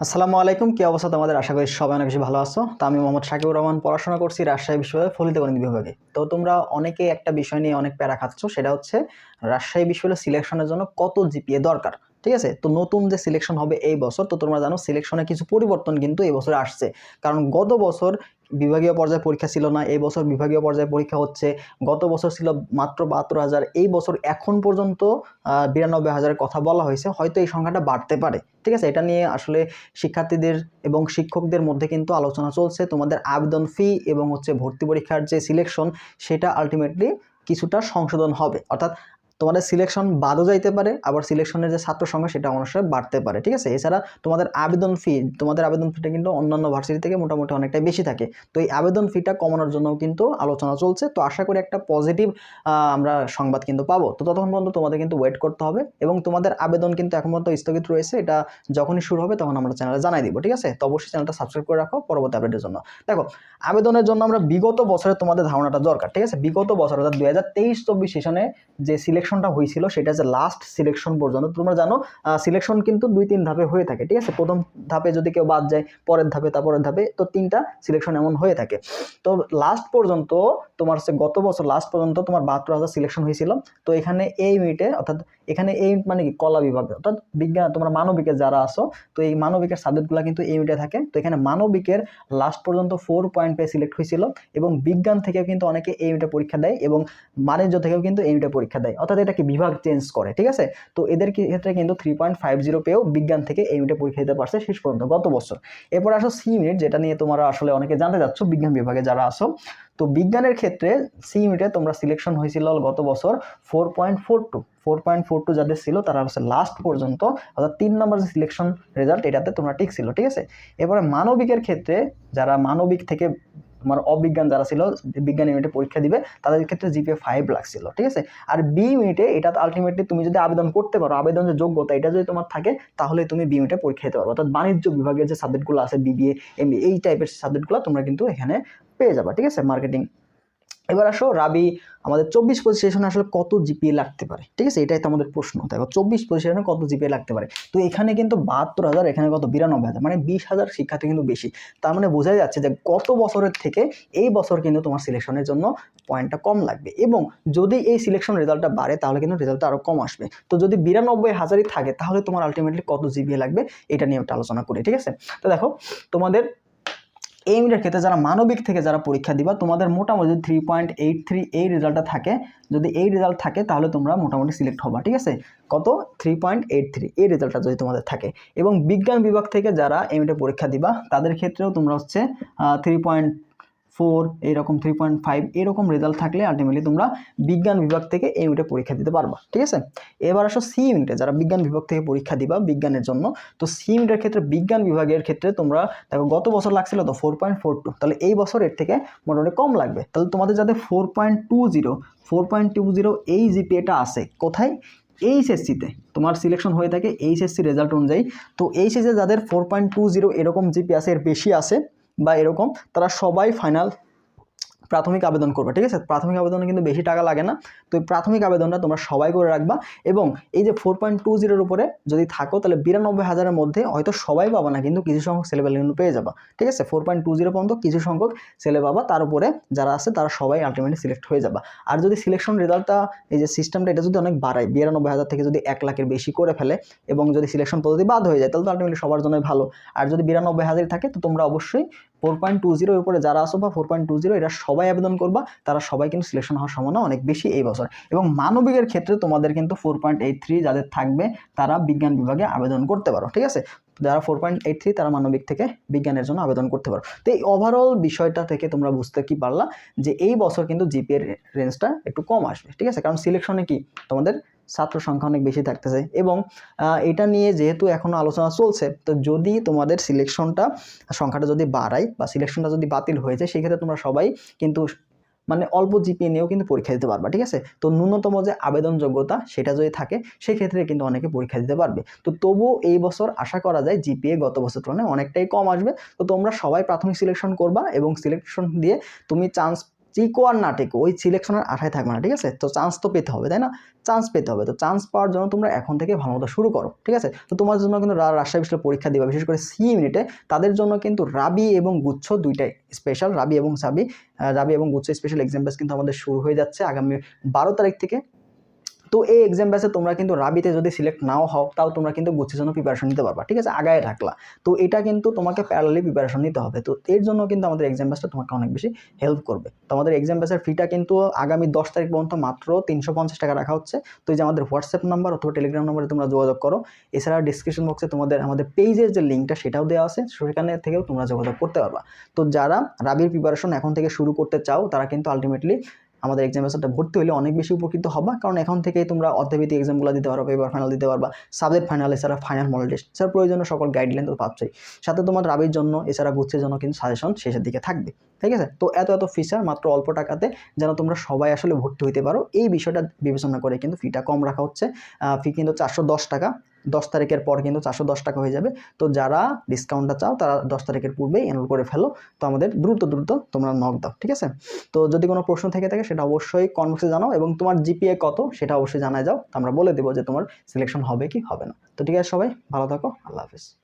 আসসালামু আলাইকুম, কি অবস্থা তোমাদের? আশা করি সবাই অনেক বেশি ভালো আছো। তো আমি মোহাম্মদ শাকিবুর রহমান, পড়াশোনা করছি রাজশাহী বিশ্ববিদ্যালয়ের ফলিত গণিত বিভাগে। তো তোমরা অনেকে একটা বিষয় নিয়ে অনেক প্যারা খাচ্ছ, সেটা হচ্ছে রাজশাহী বিশ্ববিদ্যালয় সিলেকশনের জন্য কত জিপিএ দরকার, ঠিক আছে? তো নতুন যে সিলেকশন হবে এই বছর, তো তোমরা জানো সিলেকশনে কিছু পরিবর্তন কিন্তু এই বছর আসছে। কারণ গত বছর বিভাগীয় পর্যায়ে পরীক্ষা ছিল না, এই বছর বিভাগীয় পর্যায়ে পরীক্ষা হচ্ছে। গত বছর ছিল মাত্র বাহাত্তর হাজার, এই বছর এখন পর্যন্ত বিরানব্বই হাজারের কথা বলা হয়েছে, হয়তো এই সংখ্যাটা বাড়তে পারে। ঠিক আছে? এটা নিয়ে আসলে শিক্ষার্থীদের এবং শিক্ষকদের মধ্যে কিন্তু আলোচনা চলছে। তোমাদের আবেদন ফি এবং হচ্ছে ভর্তি পরীক্ষার যে সিলেকশন সেটা আলটিমেটলি কিছুটা সংশোধন হবে। অর্থাৎ তোমাদের সিলেকশন বাদও যাইতে পারে, আবার সিলেকশনের যে ছাত্র সংখ্যা সেটা অবশ্যই বাড়তে পারে, ঠিক আছে? এছাড়া তোমাদের আবেদন ফি তোমাদের আবেদন ফিটা কিন্তু অন্যান্য ভার্সিটি থেকে মোটামুটি অনেকটাই বেশি থাকে। তো এই আবেদন ফিটা কমানোর জন্য কিন্তু আলোচনা চলছে। তো আশা করি একটা পজিটিভ আমরা সংবাদ কিন্তু পাবো। তো ততক্ষণ পর্যন্ত তোমাদের কিন্তু ওয়েট করতে হবে এবং তোমাদের আবেদন কিন্তু এখন পর্যন্ত স্থগিত রয়েছে। এটা যখনই শুরু হবে তখন আমরা চ্যানেলে জানাই দিব, ঠিক আছে? তো অবশ্যই চ্যানেলটা সাবস্ক্রাইব করে রাখো পরবর্তী আপডেটের জন্য। দেখো, আবেদনের জন্য আমরা বিগত বছরে তোমাদের ধারণাটা দরকার, ঠিক আছে? বিগত বছর অর্থাৎ দু হাজার তেইশ চব্বিশ সেশনে যে সিলেকশনটা হয়েছিল, সেটা যে লাস্ট সিলেকশন পর্যন্ত, তোমরা জানো সিলেকশন কিন্তু দুই, তিন ধাপে হয়ে থাকে, ঠিক আছে? প্রথম ধাপে যদি কেউ বাদ যায়, পরের ধাপে, তারপরের ধাপে, তো তিনটা সিলেকশন এমন হয়ে থাকে। তো লাস্ট পর্যন্ত, তোমার হচ্ছে গত বছর লাস্ট পর্যন্ত তোমার বাহাত্তর হাজার সিলেকশন হয়েছিল, তো এখানে এই ইউনিটে অর্থাৎ এখানে এই মানে কি? কলা বিভাগ, অর্থাৎ বিজ্ঞান, তোমরা মানবিকের যারা আসো তো এই মানবিকের সাবজেক্টগুলো কিন্তু এই ইউনিটে থাকে। তো এখানে মানবিকের লাস্ট পর্যন্ত ফোর পয়েন্ট পেয়ে সিলেক্ট হয়েছিল, এবং বিজ্ঞান থেকেও কিন্তু অনেকে এই ইউনিটে পরীক্ষা দেয়, এবং বাণিজ্য থেকেও কিন্তু এই ইউনিটে পরীক্ষা দেয়। অর্থাৎ এটাকে বিভাগ চেঞ্জ করে, ঠিক আছে? তো এদের ক্ষেত্রে কিন্তু থ্রি পয়েন্ট ফাইভ জিরো পেয়েও বিজ্ঞান থেকে এই ইউনিটে পরীক্ষা দিতে পারছে শেষ পর্যন্ত, গত বছর। এরপর আসো সি ইউনিট যেটা নিয়ে তোমরা আসলে অনেকে জানতে যাচ্ছ বিজ্ঞান বিভাগে যারা আসো। তো বিজ্ঞানের ক্ষেত্রে সি ইউনিটে তোমরা সিলেকশন হয়েছিল গত বছর four point four two four point four two যাদের ছিল তারা হচ্ছে লাস্ট পর্যন্ত, অর্থাৎ তিন নম্বর যে সিলেকশন রেজাল্ট এটাতে তোমরা ঠিক ছিল, ঠিক আছে? এবারে মানবিকের ক্ষেত্রে যারা মানবিক থেকে তোমার অবিজ্ঞান যারা ছিল, বিজ্ঞান ইউনিটে পরীক্ষা দিবে, তাদের ক্ষেত্রে জিপিএ ফাইভ লাগছিল, ঠিক আছে? আর বি ইউনিটে এটা আলটিমেটলি তুমি যদি আবেদন করতে পারো আবেদন যে যোগ্যতা, এটা যদি তোমার থাকে, তাহলে তুমি বি ইউনিটে পরীক্ষা দিতে পারো অর্থাৎ বাণিজ্য বিভাগের যে সাবজেক্টগুলো আছে বিবিএ এমবি এই টাইপের সাবজেক্টগুলো তোমরা কিন্তু এখানে পেয়ে যাবা, ঠিক আছে? মার্কেটিং এবার আসো, রাবি, আমাদের চব্বিশ পঁচিশ সেশনে আসলে কত জিপিএ লাগতে পারে? ঠিক আছে? এটাই তো আমাদের প্রশ্ন। দেখো চব্বিশ পঁচিশ সেশনে কত জিপিএ লাগতে পারে? তো এখানে কিন্তু বাহাত্তর হাজার, এখানে কত? বিরানব্বই হাজার মানে বিশ হাজার শিক্ষার্থী কিন্তু বেশি। তার মানে বোঝাই যাচ্ছে যে গত বছরের থেকে এই বছর কিন্তু তোমার সিলেকশনের জন্য পয়েন্টটা কম লাগবে। এবং যদি এই সিলেকশন রেজাল্টটা বাড়ে, তাহলে কিন্তু রেজাল্টটা আরও কম আসবে। তো যদি বিরানব্বই হাজারই থাকে, তাহলে তোমার আলটিমেটলি কত জিপিএ লাগবে? এটা নিয়ে একটা আলোচনা করি, ঠিক আছে? তো দেখো, তোমাদের এই ইউনিটের ক্ষেত্রে যারা মানবিক থেকে যারা পরীক্ষা দিবা, তোমাদের মোটামুটি থ্রি পয়েন্ট এইট থ্রি এই রেজাল্টটা থাকে। যদি এই রেজাল্ট থাকে, তাহলে তোমরা মোটামুটি সিলেক্ট হবা, ঠিক আছে? কত? থ্রি পয়েন্ট এইট থ্রি এই রেজাল্টটা যদি তোমাদের থাকে। এবং বিজ্ঞান বিভাগ থেকে যারা ইউনিটে পরীক্ষা দিবা, তাদের ক্ষেত্রেও তোমরা হচ্ছে থ্রি পয়েন্ট ফোর এইরকম থ্রি পয়েন্ট ফাইভ এরকম রেজাল্ট থাকলে আলটিমেটলি তোমরা বিজ্ঞান বিভাগ থেকে এই ইউনিটে পরীক্ষা দিতে পারবা, ঠিক আছে? এবার আসো সি ইউনিটে যারা বিজ্ঞান বিভাগ থেকে পরীক্ষা দিবা বিজ্ঞানের জন্য, তো সি ইউনিটের ক্ষেত্রে বিজ্ঞান বিভাগের ক্ষেত্রে তোমরা, দেখো গত বছর লাগছিল তো ফোর পয়েন্ট ফোর টু তাহলে এই বছর এর থেকে মোটামুটি কম লাগবে। তাহলে তোমাদের যাতে four point two zero four point two zero এই জিপিএটা আছে কোথায়? এইচএসসিতে তোমার সিলেকশন হয়ে থাকে এইচএসসি রেজাল্ট অনুযায়ী, তো এইচএসসি যাদের ফোর পয়েন্ট টু জিরো এরকম জিপি আছে, এর বেশি আছে বা এরকম তারা সবাই ফাইনাল প্রাথমিক আবেদন করবে, ঠিক আছে? প্রাথমিক আবেদনে কিন্তু বেশি টাকা লাগে না। তো প্রাথমিক আবেদনটা তোমরা সবাই করে রাখবা এবং এই যে ফোর পয়েন্ট টু জিরোর উপরে যদি থাকো, তাহলে বিরানব্বই হাজারের মধ্যে হয়তো সবাই পাবা না, কিন্তু কিছু সংখ্যক ছেলেবেলা কিন্তু পেয়ে যাবা, ঠিক আছে? ফোর পয়েন্ট টু জিরো পর্যন্ত কিছু সংখ্যক ছেলে পাবা, তার উপরে যারা আছে তারা সবাই আলটিমেটলি সিলেক্ট হয়ে যাবা। আর যদি সিলেকশন রেজাল্টটা এই যে সিস্টেমটা এটা যদি অনেক বাড়ায়, বিরানব্বই হাজার থেকে যদি এক লাখের বেশি করে ফেলে এবং যদি সিলেকশন পদ্ধতি বাদ হয়ে যায়, তাহলে তো আলটিমেটলি সবার জন্যই ভালো। আর যদি বিরানব্বই হাজারই থাকে, তো তোমরা অবশ্যই ফোর পয়েন্ট টু জিরোর উপরে যারা আসো বা ফোর পয়েন্ট টু জিরো এটা সবাই আবেদন করবা। তারা সবাই কিন্তু সিলেকশন হওয়ার সম্ভাবনা অনেক বেশি এই বছর। এবং মানবিকের ক্ষেত্রে তোমাদের কিন্তু ফোর পয়েন্ট এইট থ্রি যাদের থাকবে, তারা বিজ্ঞান বিভাগে আবেদন করতে পারো, ঠিক আছে? যারা ফোর পয়েন্ট এইট থ্রি, তারা মানবিক থেকে বিজ্ঞানের জন্য আবেদন করতে পারো। তো এই ওভারঅল বিষয়টা থেকে তোমরা বুঝতে কি পারলা যে এই বছর কিন্তু জিপিএর রেঞ্জটা একটু কম আসবে, ঠিক আছে? কারণ সিলেকশনে কি? তোমাদের ছাত্র সংখ্যা অনেক বেশি থাকতেছে। এবং এটা নিয়ে যেহেতু এখনও আলোচনা চলছে, তো যদি তোমাদের সিলেকশনটা, সংখ্যাটা যদি বাড়ায় বা সিলেকশনটা যদি বাতিল হয়ে যায় সেক্ষেত্রে তোমরা সবাই কিন্তু মানে অল্প জিপিএ নিয়েও কিন্তু পরীক্ষা দিতে পারবা, ঠিক আছে? তো ন্যূনতম যে আবেদন যোগ্যতা সেটা যদি থাকে সেক্ষেত্রে কিন্তু অনেকে পরীক্ষা দিতে পারবে। তো তবুও এই বছর আশা করা যায় জিপিএ গত বছর তুলনায় অনেকটাই কম আসবে। তো তোমরা সবাই প্রাথমিক সিলেকশন করবা এবং সিলেকশন দিয়ে তুমি চান্স চিকো আর না টেকো, ওই সিলেকশনের আশায় থাকবে না, ঠিক আছে? তো চান্স তো পেতে হবে, তাই না? চান্স পেতে হবে। তো চান্স পাওয়ার জন্য তোমরা এখন থেকে ভালো মতো শুরু করো, ঠিক আছে? তো তোমার জন্য কিন্তু রাজশাহী বিশ্ববিদ্যালয় পরীক্ষা দিবা, বিশেষ করে সি ইউনিটে তাদের জন্য কিন্তু রাবি এবং গুচ্ছ দুইটাই স্পেশাল রাবি এবং সাবি। রাবি এবং গুচ্ছ স্পেশাল এক্সাম্পলস কিন্তু আমাদের শুরু হয়ে যাচ্ছে আগামী বারো তারিখ থেকে। তো এই এক্সাম ব্যাচে তোমরা কিন্তু রাবিতে যদি সিলেক্ট নাও হও, তাও তোমরা কিন্তু গুচ্ছের জন্য প্রিপারেশন নিতে পারবা, ঠিক আছে? আগায় রাখলা। তো এটা কিন্তু তোমাকে প্যারালি প্রিপারেশন নিতে হবে। তো এর জন্য কিন্তু আমাদের এক্সাম ব্যাচটা তোমাকে অনেক বেশি হেল্প করবে। তো আমাদের এক্সাম ব্যাচের ফিটা কিন্তু আগামী দশ তারিখ পর্যন্ত মাত্র তিনশো পঞ্চাশ টাকা রাখা হচ্ছে। তো যে আমাদের হোয়াটসঅ্যাপ নাম্বার অথবা টেলিগ্রাম নাম্বারে তোমরা যোগাযোগ করো। এছাড়া ডিসক্রিপশন বক্সে তোমাদের আমাদের পেজের যে লিঙ্কটা সেটাও দেওয়া আছে। সেখানে থেকেও তোমরা যোগাযোগ করতে পারবা। তো যারা রাবির প্রিপারেশন এখন থেকে শুরু করতে চাও, তারা কিন্তু আলটিমেটলি আমাদের এক্সাম ব্যাচটা ভর্তি হলে অনেক বেশি উপকৃত হবা। কারণ এখন থেকেই তোমরা অর্ধভিত্তিক এক্সামগুলো দিতে পারো পেপার ফাইনাল দিতে পারবা। সাবজেক্ট ফাইনাল এছাড়া ফাইনাল মডেল টেস্ট এছাড়া প্রয়োজনীয় সকল গাইডলাইন তো পাচ্ছই। সাথে তোমার রাবির জন্য, এছাড়া গুচ্ছের জন্য কিন্তু সাজেশন শেষের দিকে থাকবে। ঠিক আছে? তো এত এত ফিচার মাত্র অল্প টাকাতে যেন তোমরা সবাই আসলে ভর্তি হইতে পারো। এই বিষয়টা বিবেচনা করে কিন্তু ফিটা কম রাখা হচ্ছে। ফি কিন্তু চারশো দশ টাকা। দশ তারিখের পর কিন্তু চারশো দশ টাকা হয়ে যাবে। তো যারা ডিসকাউন্টটা চাও, তারা দশ তারিখের পূর্বেই এনরোল করে ফেলো। তো আমাদের দ্রুত দ্রুত তোমরা নক দাও, ঠিক আছে? তো যদি কোনো প্রশ্ন থেকে থাকে, সেটা অবশ্যই কনভার্সে জানাও এবং তোমার জিপিএ কত, সেটা অবশ্যই জানায় যাও। আমরা বলে দেবো যে তোমার সিলেকশন হবে কি হবে না। তো ঠিক আছে সবাই, ভালো থাকো, আল্লাহ হাফিজ।